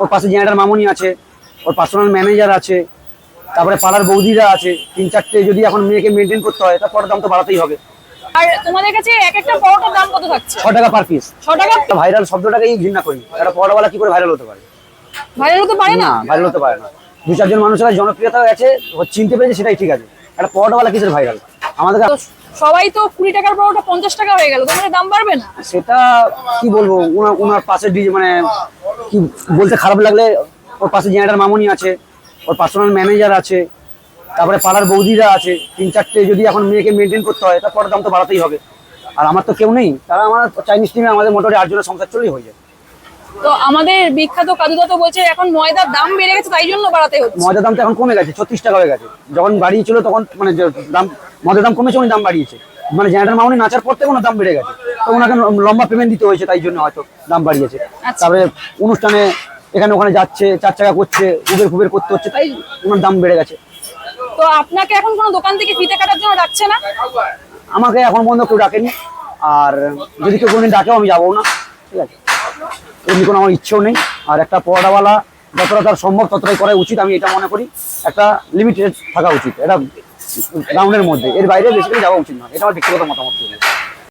ওর পাশে জেনারেটার মামনি আছে ওর personal manager আছে তারপরে পাড়ার বৌদিরা আছে তিন চারটে যদি এখন মেয়েকে মেনটেন করতে হয় তা পরের দাম তো বাড়াতেই হবে। আর তোমাদের কাছে এক একটা পরোটার দাম কত থাকছে? ছ টাকা পার পিস টাকা? ভাইরাল শব্দটাকেই ঘৃণা করি। একটা পড়াওয়ালা কি করে ভাইরাল হতে পারে? ভাইরাল হতে পারে না? ভাইরাল হতে পারে না। দু চারজন মানুষের জনপ্রিয়তা আছে চিনতে পেরেছে সেটাই ঠিক আছে। একটা কিসের ভাইরাল আমাদের সবাই তো কুড়ি টাকার পরোটা পঞ্চাশ টাকা হয়ে গেল তোমাদের দাম বাড়বে না? সেটা কি বলব ওনার ওনার পাশে মানে কি বলতে খারাপ লাগলে ওর পাশে জেনারেটার মামনি আছে ওর পার্সোনাল ম্যানেজার আছে তারপরে পাড়ার বৌদিরা আছে তিন চারটে যদি এখন মেয়েকে মেনটেন করতে হয় তার পরের দাম তো বাড়াতেই হবে। আর আমার তো কেউ নেই তারা আমার চাইনিজ টিমে আমাদের মোটামুটি আটজনের সংসার চলেই হয়ে যায়। তো আমাদের বিখ্যাত কাদুদা তো বলছে এখন ময়দার দাম বেড়ে গেছে তাই জন্য বাড়াতে হচ্ছে। মদের দাম তো এখন কমে গেছে ছত্রিশ টাকা হয়ে গেছে। যখন বাড়িয়েছিল তখন মানে দাম মদের দাম কমেছে উনি দাম বাড়িয়েছে। মানে জেনারেটার মামনি নাচার পর থেকে দাম বেড়ে গেছে। ওনাকে লম্বা পেমেন্ট দিতে হয়েছে তাই জন্য হয়তো দাম বাড়িয়েছে। আচ্ছা। তারপরে অনুষ্ঠানে এখানে ওখানে যাচ্ছে চার চাকা করছে উবের ফুবের করতে হচ্ছে তাই ওনার দাম বেড়ে গেছে। তো আপনাকে এখন কোনো দোকান থেকে ফিতে কাটার জন্য ডাকছে না? আমাকে এখন পর্যন্ত কেউ ডাকেনি আর যদি কেউ কোনোদিন ডাকেও আমি যাব না ঠিক আছে? এমনি কোনো আমার ইচ্ছেও নেই আর একটা পড়াওয়ালা যতটা তার সম্ভব ততটাই করা উচিত আমি এটা মনে করি। একটা লিমিটেড থাকা উচিত এটা গ্রাউন্ডের মধ্যে এর বাইরে বেশি করে যাওয়া উচিত না এটা আমার ব্যক্তিগত মতামত।